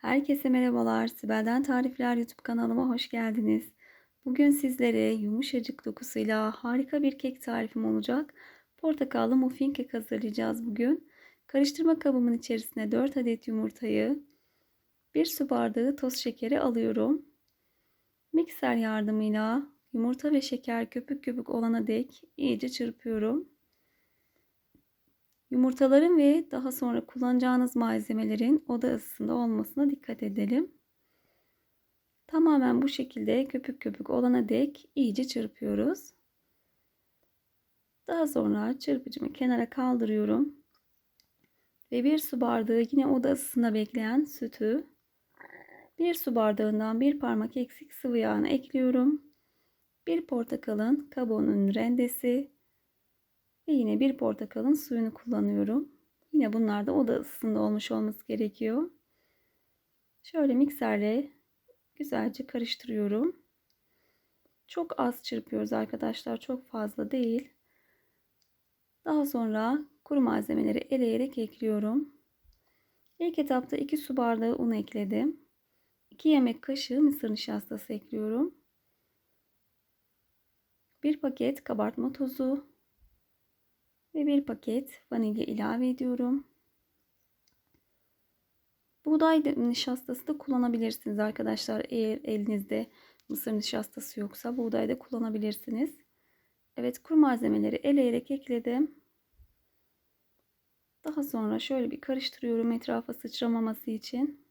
Herkese merhabalar. Sibel'den Tarifler YouTube kanalıma hoş geldiniz. Bugün sizlere yumuşacık dokusuyla harika bir kek tarifim olacak. Portakallı muffin kek hazırlayacağız bugün. Karıştırma kabımın içerisine 4 adet yumurtayı, 1 su bardağı toz şekeri alıyorum. Mikser yardımıyla yumurta ve şeker köpük köpük olana dek iyice çırpıyorum. Yumurtaların ve daha sonra kullanacağınız malzemelerin oda ısısında olmasına dikkat edelim. Tamamen bu şekilde köpük köpük olana dek iyice çırpıyoruz. Daha sonra çırpıcımı kenara kaldırıyorum. Ve bir su bardağı yine oda ısısında bekleyen sütü bir su bardağından bir parmak eksik sıvı yağını ekliyorum. Bir portakalın kabuğunun rendesi ve yine bir portakalın suyunu kullanıyorum. Yine bunlar da oda ısısında olmuş olması gerekiyor. Şöyle mikserle güzelce karıştırıyorum. Çok az çırpıyoruz arkadaşlar. Çok fazla değil. Daha sonra kuru malzemeleri eleyerek ekliyorum. İlk etapta 2 su bardağı un ekledim. 2 yemek kaşığı mısır nişastası ekliyorum. 1 paket kabartma tozu, ve bir paket vanilya ilave ediyorum. Buğday nişastası da kullanabilirsiniz arkadaşlar. Eğer elinizde mısır nişastası yoksa buğday da kullanabilirsiniz. Evet kuru malzemeleri eleyerek ekledim. Daha sonra şöyle bir karıştırıyorum etrafa sıçramaması için.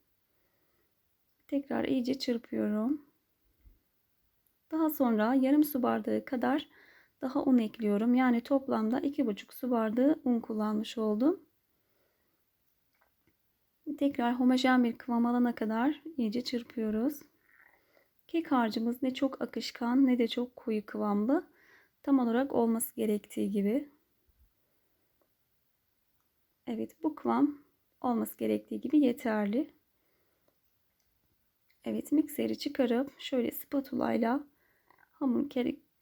Tekrar iyice çırpıyorum. Daha sonra yarım su bardağı kadar daha un ekliyorum. Yani toplamda 2,5 su bardağı un kullanmış oldum. Tekrar homojen bir kıvam alana kadar iyice çırpıyoruz. Kek harcımız ne çok akışkan ne de çok koyu kıvamlı. Tam olarak olması gerektiği gibi. Evet bu kıvam olması gerektiği gibi yeterli. Evet mikseri çıkarıp şöyle spatula ile hamur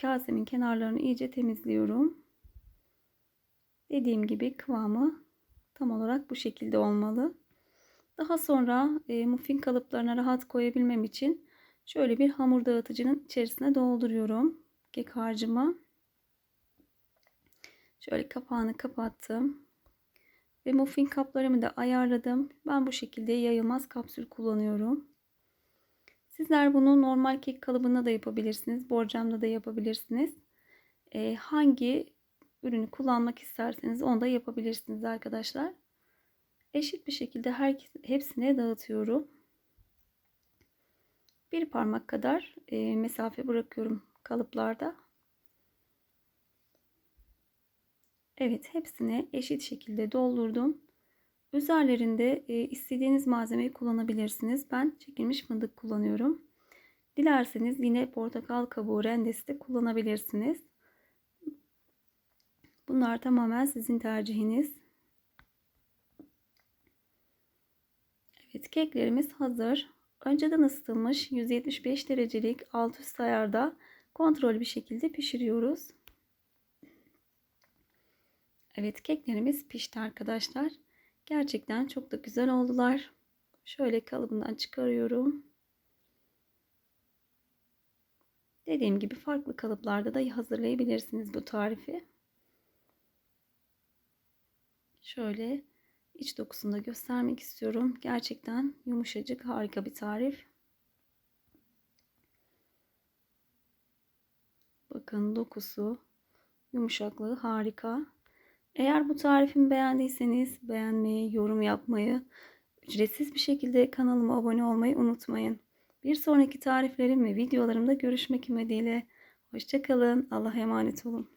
kasemin kenarlarını iyice temizliyorum. Dediğim gibi kıvamı tam olarak bu şekilde olmalı. Daha sonra e, muffin kalıplarına rahat koyabilmem için şöyle bir hamur dağıtıcının içerisine dolduruyorum kek harcımı. Şöyle kapağını kapattım. Ve muffin kaplarımı da ayarladım. Ben bu şekilde yayılmaz kapsül kullanıyorum. Sizler bunu normal kek kalıbında da yapabilirsiniz. Borcamda da yapabilirsiniz. E, hangi ürünü kullanmak isterseniz onu da yapabilirsiniz arkadaşlar. Eşit bir şekilde her, hepsine dağıtıyorum. Bir parmak kadar e, mesafe bırakıyorum kalıplarda. Evet hepsini eşit şekilde doldurdum. Üzerlerinde e, istediğiniz malzemeyi kullanabilirsiniz. Ben çekilmiş fındık kullanıyorum. Dilerseniz yine portakal kabuğu rendesi de kullanabilirsiniz. Bunlar tamamen sizin tercihiniz. Evet keklerimiz hazır. Önceden ısıtılmış 175 derecelik alt üst ayarda kontrol bir şekilde pişiriyoruz. Evet keklerimiz pişti arkadaşlar. Gerçekten çok da güzel oldular. Şöyle kalıbından çıkarıyorum. Dediğim gibi farklı kalıplarda da hazırlayabilirsiniz bu tarifi. Şöyle iç dokusunu da göstermek istiyorum. Gerçekten yumuşacık harika bir tarif. Bakın dokusu, yumuşaklığı harika. Eğer bu tarifimi beğendiyseniz beğenmeyi, yorum yapmayı, ücretsiz bir şekilde kanalıma abone olmayı unutmayın. Bir sonraki tariflerim ve videolarımda görüşmek ümidiyle. Hoşçakalın. Allah'a emanet olun.